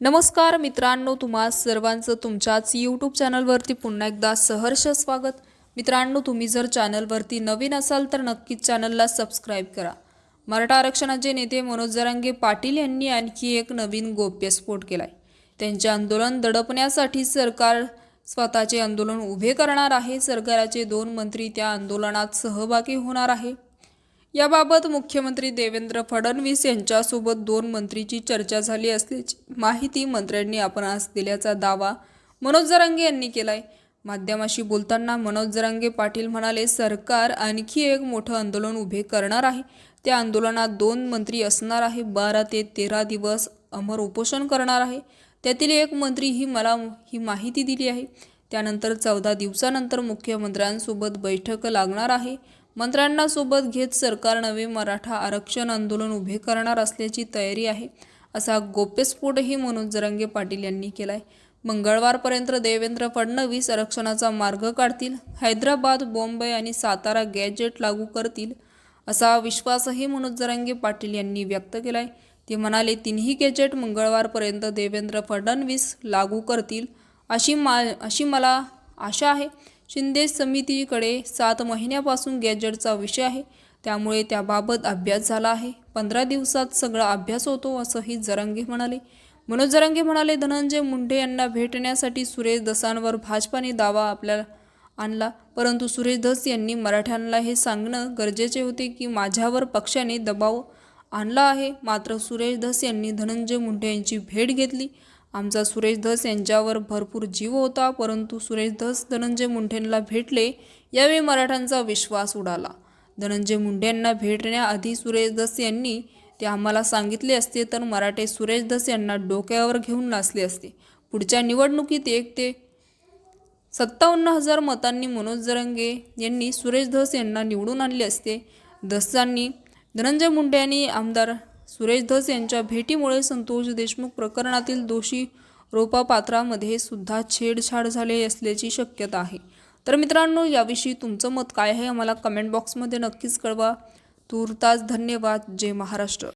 नमस्कार मित्रांनो तुम्हा सर्वांचं तुमच्याच यूट्यूब चॅनलवरती पुन्हा एकदा सहर्ष स्वागत. मित्रांनो तुम्ही जर चॅनलवरती नवीन असाल तर नक्कीच चॅनलला सबस्क्राईब करा. मराठा आरक्षणाचे नेते मनोज जरांगे पाटील यांनी आणखी एक नवीन गोप्यस्फोट केला आहे त्यांचे आंदोलन दडपण्यासाठी सरकार स्वतःचे आंदोलन उभे करणार आहे. सरकाराचे दोन मंत्री त्या आंदोलनात सहभागी होणार आहे. याबाबत मुख्यमंत्री देवेंद्र फडणवीस यांच्यासोबत दोन मंत्रीची चर्चा झाली असल्याची माहिती मंत्र्यांनी आपण आज दिल्याचा दावा मनोज जरांगे यांनी केलाय. माध्यमाशी बोलताना मनोज जरांगे पाटील म्हणाले सरकार आणखी एक मोठं आंदोलन उभे करणार आहे. त्या आंदोलनात दोन मंत्री असणार आहे. बारा ते तेरा दिवस अमर उपोषण करणार आहे. त्यातील एक मंत्री ही मला ही माहिती दिली आहे. त्यानंतर चौदा दिवसानंतर मुख्यमंत्र्यांसोबत बैठक लागणार आहे. मंत्र्यांना सोबत घेत सरकार नवे मराठा आरक्षण आंदोलन उभे करणार असल्याची तयारी आहे असा गोप्यस्फोटही मनोज जरांगे पाटील यांनी केलाय. मंगळवारपर्यंत देवेंद्र फडणवीस आरक्षणाचा मार्ग काढतील हैदराबाद बॉम्बे आणि सातारा गॅजेट लागू करतील असा विश्वासही मनोज जरांगे पाटील यांनी व्यक्त केला आहे ते म्हणाले तिन्ही गॅजेट मंगळवारपर्यंत देवेंद्र फडणवीस लागू करतील अशी मा अशी मला आशा आहे. शिंदे समितीकडे सात महिन्यापासून गॅजेटचा विषय आहे. त्यामुळे त्याबाबत अभ्यास झाला आहे. पंधरा दिवसात सगळा अभ्यास होतो असंही जरांगे म्हणाले. मनोज जरांगे म्हणाले धनंजय मुंडे यांना भेटण्यासाठी सुरेश दसांवर भाजपाने दावा आपल्याला आणला. परंतु सुरेश धस यांनी मराठ्यांना हे सांगणं गरजेचे होते की माझ्यावर पक्षाने दबाव आणला आहे. मात्र सुरेश धस यांनी धनंजय मुंडे यांची भेट घेतली. आमचा सुरेश धस यांच्यावर भरपूर जीव होता परंतु सुरेश धस धनंजय मुंडेंना भेटले यावेळी मराठ्यांचा विश्वास उडाला. धनंजय मुंडेंना भेटण्याआधी सुरेश धस यांनी ते आम्हाला सांगितले असते तर मराठे सुरेश धस यांना डोक्यावर घेऊन नाचले असते. पुढच्या निवडणुकीत एक ते सत्तावन्न हजार मतांनी मनोज जरंगे यांनी सुरेश धस यांना निवडून आणले असते. धसांनी धनंजय मुंडे यांनी आमदार सुरेश धस यांच्या भेटीमुळे संतोष देशमुख प्रकरणातील दोषी रोपापात्रामध्ये सुद्धा छेडछाड झाले असल्याची शक्यता आहे. तर मित्रांनो याविषयी तुमचं मत काय आहे? आम्हाला कमेंट बॉक्समध्ये नक्कीच कळवा. तूर्तास धन्यवाद. जय महाराष्ट्र.